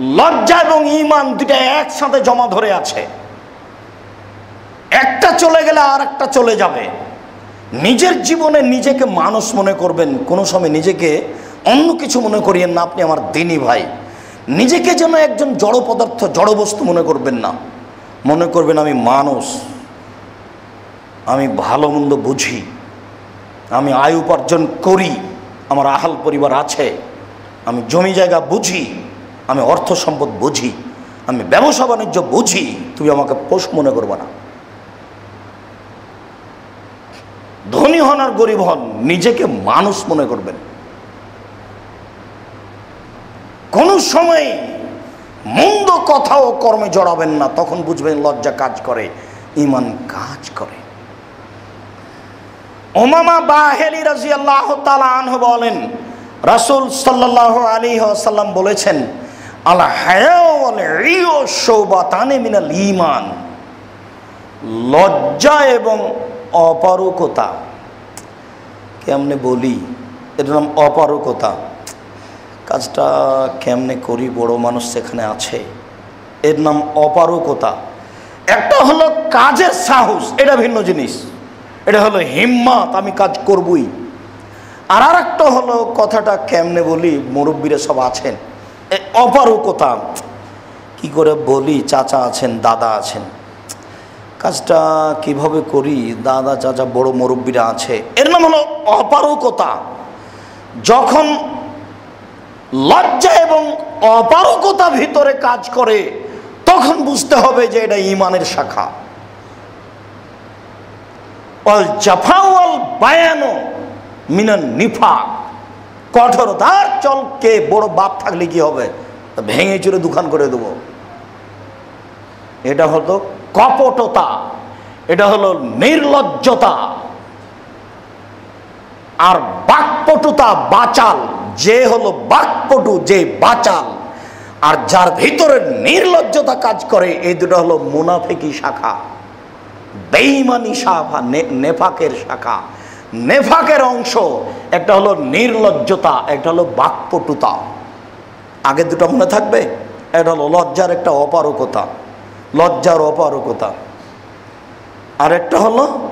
লজ্জা এবং ইমান দুটা একসাথে জমা ধরে আছে। একটা চলে গেলে আর একটা চলে যাবে। নিজের জীবনে নিজেকে মানুষ মনে করবেন, কোনো সময় নিজেকে অন্য কিছু মনে করিয়েন না আপনি আমার দিনই ভাই। নিজেকে যেন একজন জড় পদার্থ, জড় বস্তু মনে করবেন না। মনে করবেন আমি মানুষ। আমি ভালো মন্দ বুঝি। আমি আয় উপার্জন করি। আমার আহাল পরিবার আছে। আমি জমি জায়গা বুঝি। আমি অর্থ সম্পদ বুঝি, আমি ব্যবসা বাণিজ্য বুঝি, তুমি আমাকে পোষ মনে করবে না। ধনী হন আর গরিব হন, নিজেকে মানুষ মনে করবেন। কোনো সময় মন্দ কথা ও কর্মে জড়াবেন না, তখন বুঝবেন লজ্জা কাজ করে ইমান কাজ করে। ওমামা বাহেলি রাজি আল্লাহ আনহ বলেন, রাসুল সাল্লাহ আলী সাল্লাম বলেছেন মিনাল ইমান লজ্জা এবং অপারকতা। কেমনে বলি? এটার নাম অপারকতা। কাজটা কেমনে করি বড় মানুষ সেখানে আছে? এর নাম অপারকতা। একটা হলো কাজের সাহস, এটা ভিন্ন জিনিস। এটা হলো হিম্মত, আমি কাজ করবই। আর আর একটা হলো কথাটা কেমনে বলি, মুরব্বীরা সব আছেন। অপারকতা কি করে বলি, চাচা আছেন, দাদা আছেন। কাজটা কীভাবে করি, দাদা, চাচা, বড় মুরব্বীরা আছে। এর নাম হলো অপারকতা যখন লজ্জা এবং অপারকতা ভিতরে কাজ করে, তখন বুঝতে হবে যে এটা ইমানের শাখা। অল জাফাওয়াল বায়ানো মিনান নিফা কঠোরতার চলকে বড় বাপ থাকলে কি হবে? ভেঙে চুরে দোকান করে দেবো। এটা হলো কপটতা, এটা হলো নির্লজ্জতা। আর বাকপটুতা বাচাল, যে হলো বাকপটু, যে বাচাল। আর যার ভিতরে নির্লজ্জতা কাজ করে, এই দুটো হলো মুনাফেকি শাখা বেইমানি শাখা নেফাকের শাখা। নেফাকের অংশ, একটা হলো নির্লজ্জতা, একটা হলো বাকপটুতা। আগে দুটো মনে থাকবে, একটা হলো লজ্জার একটা অপারকতা, লজ্জার অপারকতা। আর একটা হলো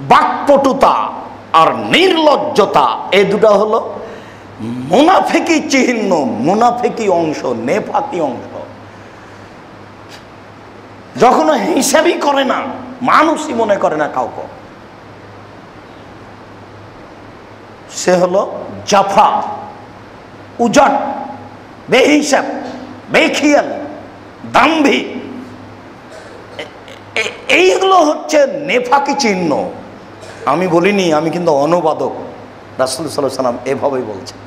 বাকপটুতা আর নির্লজ্জতা, এ দুটো হলো মুনাফেকি চিহ্ন, মুনাফেকি অংশ, নেফাকি অংশ। যখন হিসাবই করে না, মানুষই মনে করে না কাউকে। সে হলো জাফা, উজট, বেহিসাব, বেখিয়াল, দাম্ভি। এইগুলো হচ্ছে নেফাকি চিহ্ন। আমি বলিনি, আমি কিন্তু অনুবাদক। রাসুল সাল্লাহ সাল্লাম এভাবেই বলছেন।